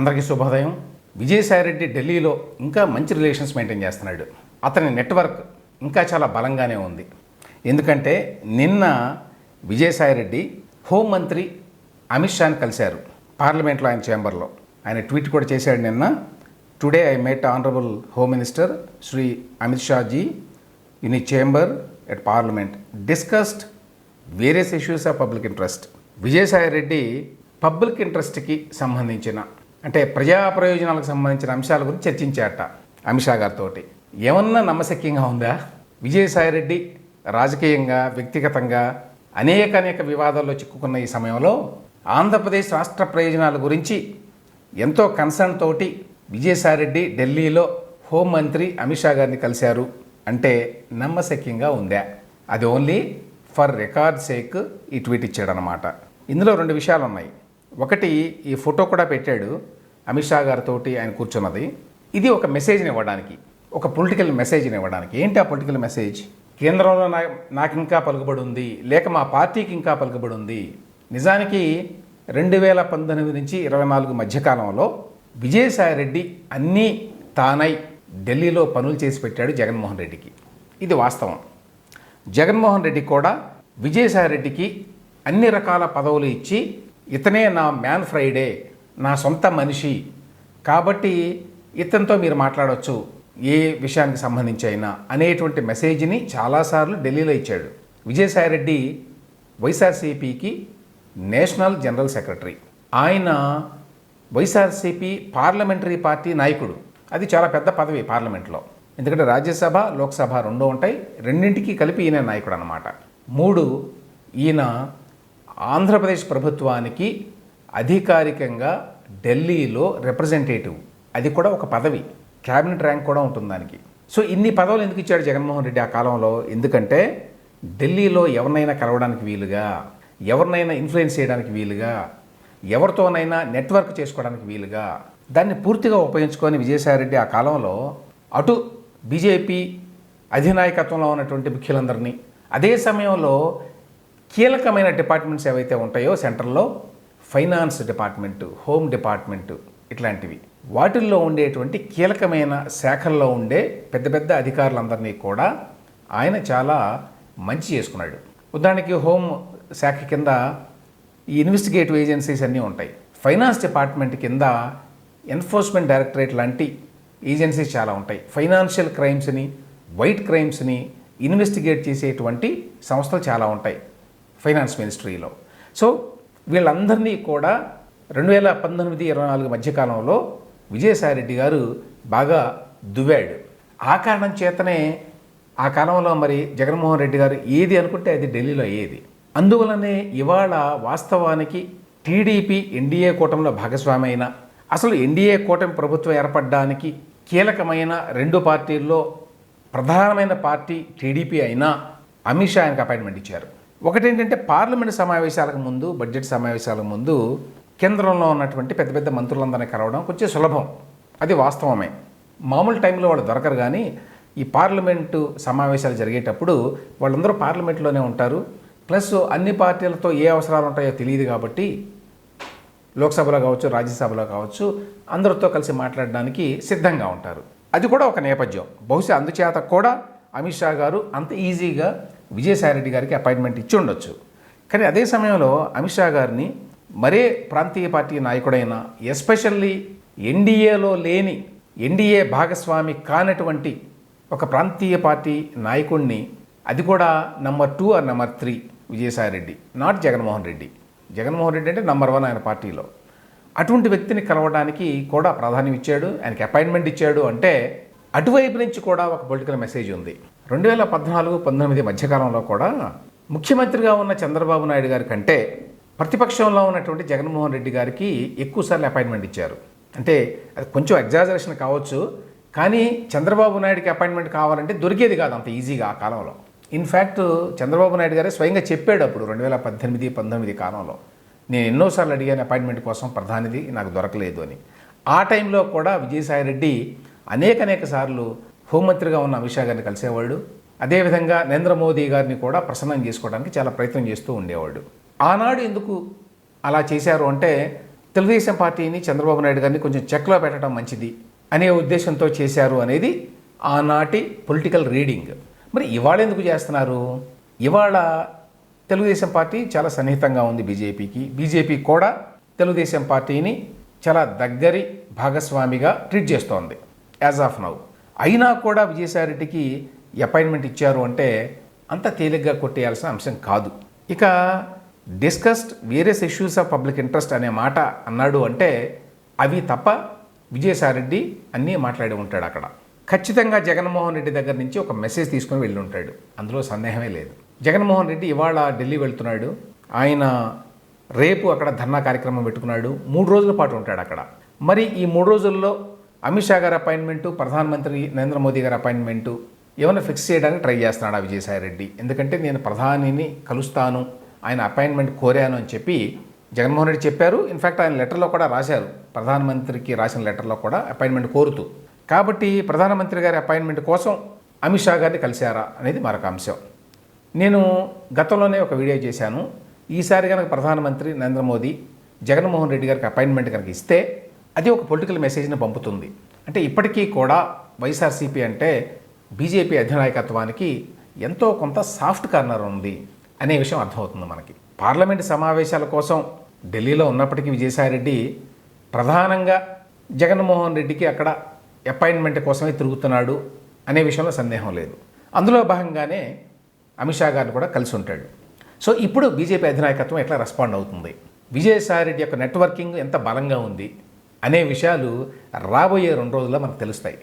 అందరికీ శుభోదయం. విజయసాయిరెడ్డి ఢిల్లీలో ఇంకా మంచి రిలేషన్స్ మెయింటైన్ చేస్తున్నాడు. అతని నెట్వర్క్ ఇంకా చాలా బలంగానే ఉంది. ఎందుకంటే నిన్న విజయసాయిరెడ్డి హోంమంత్రి అమిత్ షాని కలిశారు పార్లమెంట్లో ఆయన ఛాంబర్లో. ఆయన ట్వీట్ కూడా చేశాడు నిన్న. Today I met honourable home minister Shri Amit Shah ji in ఈ chamber at parliament discussed various issues of public interest Vijayasai Reddy public ఇంట్రెస్ట్కి సంబంధించిన అంటే ప్రజా ప్రయోజనాలకు సంబంధించిన అంశాల గురించి చర్చించాట అమిత్ షా గారితో ఏమన్నా నమ్మశక్యంగా ఉందా? విజయసాయిరెడ్డి రాజకీయంగా వ్యక్తిగతంగా అనేక అనేక వివాదాల్లో చిక్కుకున్న ఈ సమయంలో ఆంధ్రప్రదేశ్ రాష్ట్ర ప్రయోజనాల గురించి ఎంతో కన్సర్న్ తోటి విజయసాయిరెడ్డి ఢిల్లీలో హోంమంత్రి అమిత్ షా గారిని కలిశారు. అంటే నమ్మశక్యంగా ఉందా? అది ఓన్లీ ఫర్ రికార్డ్ సేక్ ఈ ట్వీట్ ఇచ్చాడనమాట ఇందులో రెండు విషయాలు ఉన్నాయి ఒకటి ఈ ఫోటో కూడా పెట్టాడు అమిత్ షా గారితో ఆయన కూర్చున్నది. ఇది ఒక మెసేజ్ని ఇవ్వడానికి ఒక పొలిటికల్ మెసేజ్ని ఇవ్వడానికి. ఏంటి ఆ పొలిటికల్ మెసేజ్ కేంద్రంలో నా నాకు ఇంకా పలుకుబడి ఉంది లేక మా పార్టీకి ఇంకా పలుకుబడి ఉంది నిజానికి రెండు వేల పంతొమ్మిది నుంచి ఇరవై నాలుగు మధ్యకాలంలో విజయసాయిరెడ్డి అన్నీ తానై ఢిల్లీలో పనులు చేసి పెట్టాడు జగన్మోహన్ రెడ్డికి. ఇది వాస్తవం. జగన్మోహన్ రెడ్డి కూడా విజయసాయిరెడ్డికి అన్ని రకాల పదవులు ఇచ్చి ఇతనే నా మ్యాన్ ఫ్రైడే నా సొంత మనిషి. కాబట్టి ఇతనితో మీరు మాట్లాడవచ్చు ఏ విషయానికి సంబంధించి అయినా అనేటువంటి మెసేజ్ని చాలాసార్లు ఢిల్లీలో ఇచ్చాడు. విజయసాయిరెడ్డి వైఎస్ఆర్సీపీకి నేషనల్ జనరల్ సెక్రటరీ. ఆయన వైఎస్ఆర్సీపీ పార్లమెంటరీ పార్టీ నాయకుడు. అది చాలా పెద్ద పదవి పార్లమెంట్లో. ఎందుకంటే రాజ్యసభ లోక్సభ రెండు ఉంటాయి. రెండింటికి కలిపి ఈయన నాయకుడు అనమాట మూడు ఈయన ఆంధ్రప్రదేశ్ ప్రభుత్వానికి అధికారికంగా ఢిల్లీలో రిప్రజెంటేటివ్ అది కూడా ఒక పదవి. క్యాబినెట్ ర్యాంక్ కూడా ఉంటుంది దానికి. సో ఇన్ని పదవులు ఎందుకు ఇచ్చాడు జగన్మోహన్ రెడ్డి ఆ కాలంలో? ఎందుకంటే ఢిల్లీలో ఎవరినైనా కలవడానికి వీలుగా ఎవరినైనా ఇన్ఫ్లుయెన్స్ చేయడానికి వీలుగా ఎవరితోనైనా నెట్వర్క్ చేసుకోవడానికి వీలుగా దాన్ని పూర్తిగా ఉపయోగించుకొని విజయసాయిరెడ్డి ఆ కాలంలో అటు బీజేపీ అధినాయకత్వంలో ఉన్నటువంటి ముఖ్యులందరినీ అదే సమయంలో కీలకమైన డిపార్ట్మెంట్స్ ఏవైతే ఉంటాయో సెంటర్లో ఫైనాన్స్ డిపార్ట్మెంటు హోమ్ డిపార్ట్మెంటు ఇట్లాంటివి. వాటిల్లో ఉండేటువంటి కీలకమైన శాఖల్లో ఉండే పెద్ద పెద్ద అధికారులందరినీ కూడా ఆయన చాలా మంచి చేసుకున్నాడు. ఉదాహరణకి హోమ్ శాఖ కింద ఈ ఇన్వెస్టిగేటివ్ ఏజెన్సీస్ అన్నీ ఉంటాయి. ఫైనాన్స్ డిపార్ట్మెంట్ కింద ఎన్ఫోర్స్మెంట్ డైరెక్టరేట్ లాంటి ఏజెన్సీస్ చాలా ఉంటాయి. ఫైనాన్షియల్ క్రైమ్స్ని వైట్ క్రైమ్స్ని ఇన్వెస్టిగేట్ చేసేటువంటి సంస్థలు చాలా ఉంటాయి. ఫైనాన్స్ మినిస్ట్రీలో. సో వీళ్ళందరినీ కూడా రెండు వేల పంతొమ్మిది ఇరవై నాలుగు మధ్యకాలంలో విజయసాయిరెడ్డి గారు బాగా దువ్వాడు. ఆ కారణం చేతనే ఆ కాలంలో మరి జగన్మోహన్ రెడ్డి గారు ఏది అనుకుంటే అది ఢిల్లీలో అయ్యేది. అందువలనే ఇవాళ వాస్తవానికి టీడీపీ ఎన్డీఏ కూటమిలో భాగస్వామి అయిన అసలు ఎన్డీఏ కూటమి ప్రభుత్వం ఏర్పడడానికి కీలకమైన రెండు పార్టీల్లో ప్రధానమైన పార్టీ టీడీపీ అయినా అమిత్ షా ఆయనకు అపాయింట్మెంట్ ఇచ్చారు. ఒకటేంటంటే పార్లమెంట్ సమావేశాలకు ముందు బడ్జెట్ సమావేశాలకు ముందు కేంద్రంలో ఉన్నటువంటి పెద్ద పెద్ద మంత్రులందరినీ కలవడం కొంచెం సులభం. అది వాస్తవమే. మామూలు టైంలో వాళ్ళు దొరకరు కానీ ఈ పార్లమెంటు సమావేశాలు జరిగేటప్పుడు వాళ్ళందరూ పార్లమెంట్లోనే ఉంటారు. ప్లస్ అన్ని పార్టీలతో ఏ అవసరాలు ఉంటాయో తెలియదు కాబట్టి లోక్సభలో కావచ్చు రాజ్యసభలో కావచ్చు అందరితో కలిసి మాట్లాడడానికి సిద్ధంగా ఉంటారు. అది కూడా ఒక నేపథ్యం. బహుశా అందుచేత కూడా అమిత్ షా గారు అంత ఈజీగా విజయసాయిరెడ్డి గారికి అపాయింట్మెంట్ ఇచ్చి ఉండొచ్చు. కానీ అదే సమయంలో అమిత్ షా గారిని మరే ప్రాంతీయ పార్టీ నాయకుడైన ఎస్పెషల్లీ ఎన్డీఏలో లేని ఎన్డీఏ భాగస్వామి కానటువంటి ఒక ప్రాంతీయ పార్టీ నాయకుడిని అది కూడా number two or number three Vijayasai Reddy not Jaganmohan Reddy. Jaganmohan Reddy అంటే నంబర్ వన్ ఆయన పార్టీలో. అటువంటి వ్యక్తిని కలవడానికి కూడా ప్రాధాన్యం ఇచ్చాడు ఆయనకి అపాయింట్మెంట్ ఇచ్చాడు అంటే అటువైపు నుంచి కూడా ఒక పొలిటికల్ మెసేజ్ ఉంది. రెండు వేల పద్నాలుగు పంతొమ్మిది మధ్యకాలంలో కూడా ముఖ్యమంత్రిగా ఉన్న చంద్రబాబు నాయుడు గారి కంటే ప్రతిపక్షంలో ఉన్నటువంటి జగన్మోహన్ రెడ్డి గారికి ఎక్కువసార్లు అపాయింట్మెంట్ ఇచ్చారు. అంటే అది కొంచెం ఎగ్జాజరేషన్ కావచ్చు కానీ చంద్రబాబు నాయుడికి అపాయింట్మెంట్ కావాలంటే దొరికేది కాదు అంత ఈజీగా ఆ కాలంలో. ఇన్ఫ్యాక్ట్ చంద్రబాబు నాయుడు గారే స్వయంగా చెప్పాడు అప్పుడు రెండు వేల పద్దెనిమిది పంతొమ్మిది కాలంలో నేను ఎన్నోసార్లు అడిగాను అపాయింట్మెంట్ కోసం ప్రధానిది నాకు దొరకలేదు అని. ఆ టైంలో కూడా విజయసాయిరెడ్డి అనేక అనేక సార్లు హోంమంత్రిగా ఉన్న అమిత్ షా గారిని కలిసేవాడు అదేవిధంగా నరేంద్ర మోదీ గారిని కూడా ప్రసన్నం చేసుకోవడానికి చాలా ప్రయత్నం చేస్తూ ఉండేవాడు ఆనాడు ఎందుకు అలా చేశారు అంటే తెలుగుదేశం పార్టీని చంద్రబాబు నాయుడు గారిని కొంచెం చెక్లో పెట్టడం మంచిది అనే ఉద్దేశంతో చేశారు అనేది ఆనాటి పొలిటికల్ రీడింగ్. మరి ఇవాళ ఎందుకు చేస్తున్నారు? ఇవాళ తెలుగుదేశం పార్టీ చాలా సన్నిహితంగా ఉంది బీజేపీకి. బీజేపీ కూడా తెలుగుదేశం పార్టీని చాలా దగ్గరి భాగస్వామిగా ట్రీట్ చేస్తోంది. As of now. అయినా కూడా విజయసాయిరెడ్డికి అపాయింట్మెంట్ ఇచ్చారు అంటే అంత తేలిగ్గా కొట్టేయాల్సిన అంశం కాదు. ఇక discussed various issues of public interest అనే మాట అన్నాడు అంటే అవి తప్ప విజయసాయిరెడ్డి అన్నీ మాట్లాడి ఉంటాడు అక్కడ. ఖచ్చితంగా జగన్మోహన్ రెడ్డి దగ్గర నుంచి ఒక మెసేజ్ తీసుకుని వెళ్ళి ఉంటాడు. అందులో సందేహమే లేదు. జగన్మోహన్ రెడ్డి ఇవాళ ఢిల్లీ వెళ్తున్నాడు. ఆయన రేపు అక్కడ ధర్నా కార్యక్రమం పెట్టుకున్నాడు. మూడు రోజుల పాటు ఉంటాడు అక్కడ. మరి ఈ మూడు రోజుల్లో అమిత్ షా గారి అపాయింట్మెంటు ప్రధానమంత్రి నరేంద్ర మోదీ గారి అపాయింట్మెంటు ఏమైనా ఫిక్స్ చేయడానికి ట్రై చేస్తున్నాడు ఆ విజయసాయి రెడ్డి? ఎందుకంటే నేను ప్రధానిని కలుస్తాను ఆయన అపాయింట్మెంట్ కోరాను అని చెప్పి జగన్మోహన్ రెడ్డి చెప్పారు. ఇన్ఫ్యాక్ట్ ఆయన లెటర్లో కూడా రాశారు. ప్రధానమంత్రికి రాసిన లెటర్లో కూడా అపాయింట్మెంట్ కోరుతూ. కాబట్టి ప్రధానమంత్రి గారి అపాయింట్మెంట్ కోసం అమిత్ షా గారిని కలిశారా అనేది మరొక అంశం. నేను గతంలోనే ఒక వీడియో చేశాను. ఈసారి కనుక ప్రధానమంత్రి నరేంద్ర మోదీ జగన్మోహన్ రెడ్డి గారికి అపాయింట్మెంట్ కనుక ఇస్తే అది ఒక పొలిటికల్ మెసేజ్ని పంపుతుంది. అంటే ఇప్పటికీ కూడా వైఎస్ఆర్సీపీ అంటే బీజేపీ అధినాయకత్వానికి ఎంతో కొంత సాఫ్ట్ కార్నర్ ఉంది అనే విషయం అర్థమవుతుంది మనకి. పార్లమెంట్ సమావేశాల కోసం ఢిల్లీలో ఉన్నప్పటికీ విజయసాయిరెడ్డి ప్రధానంగా జగన్మోహన్ రెడ్డికి అక్కడ అపాయింట్మెంట్ కోసమే తిరుగుతున్నాడు అనే విషయంలో సందేహం లేదు. అందులో భాగంగానే అమిత్ షా గారిని కూడా కలిసి ఉంటాడు. సో ఇప్పుడు బీజేపీ అధినాయకత్వం ఎట్లా రెస్పాండ్ అవుతుంది? విజయసాయి రెడ్డి యొక్క నెట్వర్కింగ్ ఎంత బలంగా ఉంది? అనే విషయాలు రాబోయే రెండు రోజుల్లో మనకు తెలుస్తాయి.